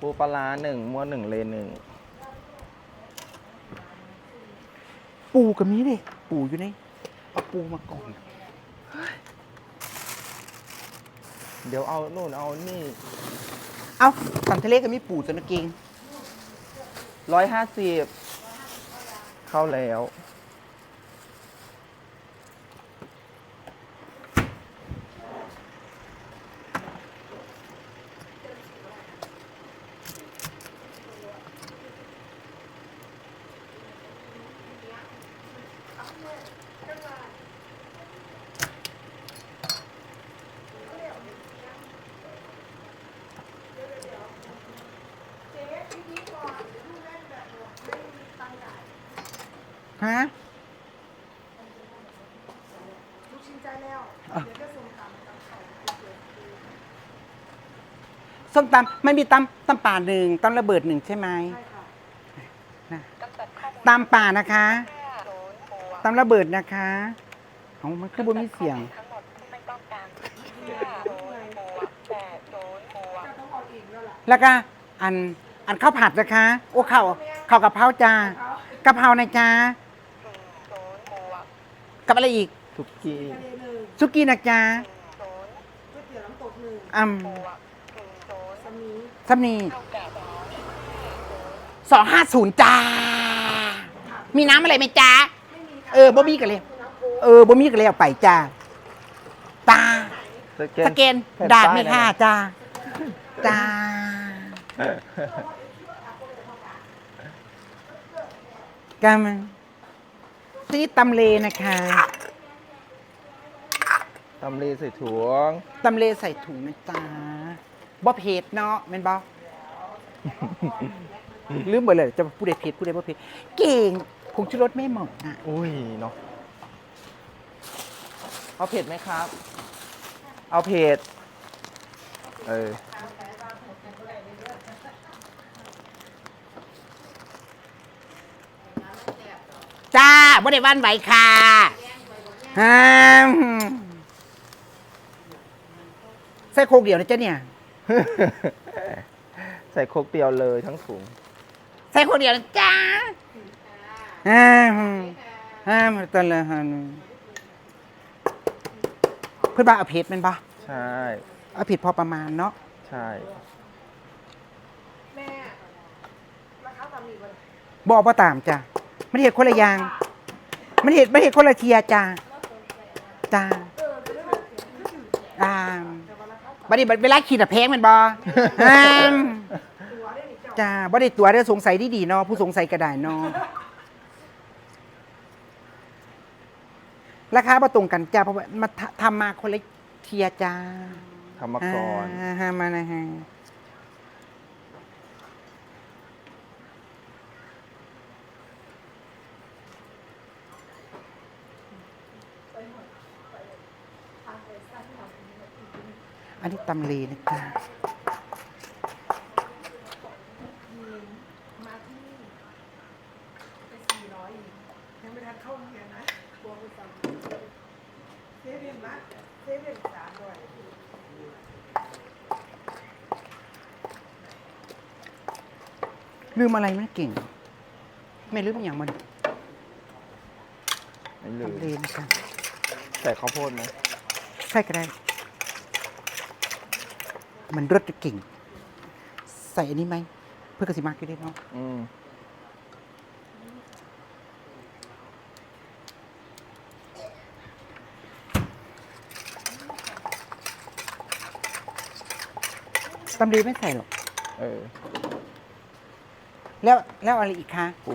ปูปลาร้าหนึ่งม้วนหนึ่งเลนหนึ่งปูกับมีเลยปูอยู่ในเอาปูมาก่อน เดี๋ยวเอานู่นเอานี่ เอาสันทะเลก็มีปูตัวนะเกงร้อยห้าสิบเข้าแล้ว ฮะลูกชิ้นใจแล้วอะเดี๋ยวจะส่งตามตามเขาส้มตำมันมีตำตำป่าหนึ่งตำระเบิดหนึ่งใช่ไหมใช่ค่ะนะตำป่านะคะตำระเบิดนะคะเอามันคือบ่มีเสียง ทั้งหมดที่ไม่ต้องการห้าศูนย์บวกแปดศูนย์บวกจะต้องเอาอีกแล้วล่ะแล้วก็อันอันข้าวผัดนะคะ โอ้ข้าวข้าวกะเพราจ้าเขากะเพรานะจ้าศูนย์บวก กับอะไรอีกทุกกี้ทะเลหนึ่งซุกี้นะจ้าศูนย์ก๋วยเตี๋ยวน้ำตกหนึ่งอืมบวกศูนย์ศูนย์สามีซัมนีเท่ากับสองห้าศูนย์จ้า มีน้ำอะไรไหมจ้า ไม่มีค่ะเออบ่มีกันเลยน้ำโค้กเออบ่มีกันเลยเอาไปจ้าตาสแกสแกนแผ่นดาบป้ยไม่ค่าได้ไหจ้าจ้ากามัน ซีตำเลนะคะตำลีใส่ถุงตำเลใส่ถุงนะจ๊ะบ่เผ็ดเนาะแม่นบ่ ลืมไปเลยจะพูดได้เผ็ดพูดได้บ่เผ็ดเก่งผงชูรสไม่หมดอะอุ้ยเนาะเอาเผ็ดไหมครับ เอาเผ็ดเออ จ้าบ่ได้หวันไหวค่ะฮ่าใส่โคกเดียวนะจ๊ะเนี่ย ใส่โคกเดียวเลยทั้งถุง ใส่โคกเดียวนะจ้าฮ่าฮ่ามาตะละหันเพื่อนบ้านเอาเผ็ดแมันบ่ใช่ เอาเผ็ดพอประมาณเนาะ ใช่แม่ราคาสามีวันบอกว่าตามจ้ะ มันเห็ดคนละอย่าง มันเห็ดมันเห็ดคนละเทียจ้าจ้าเออจะได้แบบเสียงไม่ถึงอ่าแต่ว่าราคาบัดนี้บัดเวลาขีดอะแพงแมันบออ่าตัวได้หนิเจ้าจ้าบ่ได้ตัวได้สงสัยดีๆเนาะผู้สงสัยก็ได้เนาะราคาบ่ตรงกันจ้าเพราะว่ามาททำมาคนละเทียจ้า ทำมาก่อน อ่าฮะมานะฮะ ทางไปสร้างที่เราเป็นแบบอีกที อันนี้ตำเลนะจ้ามาที่นี่ไปสี่ร้อยยังไม่ทันเข้าโรงเรียนนะตัวไปสั่งเซเว่นนะเซเว่นสามร้อยลืมอะไรมันเก่ง ไม่ลืมอหย่างมันไม่ลืมตำเลนะจ้าใส่ข้าวโพดไหมใช่ก็ได้ มันรสจะเก่ง ใส่อันนี้ไหม เพื่อกสิมากก็ได้เนาะอืมตำลีไม่ใส่หรอก เออ แล้วแล้วอะไรอีกคะ ปู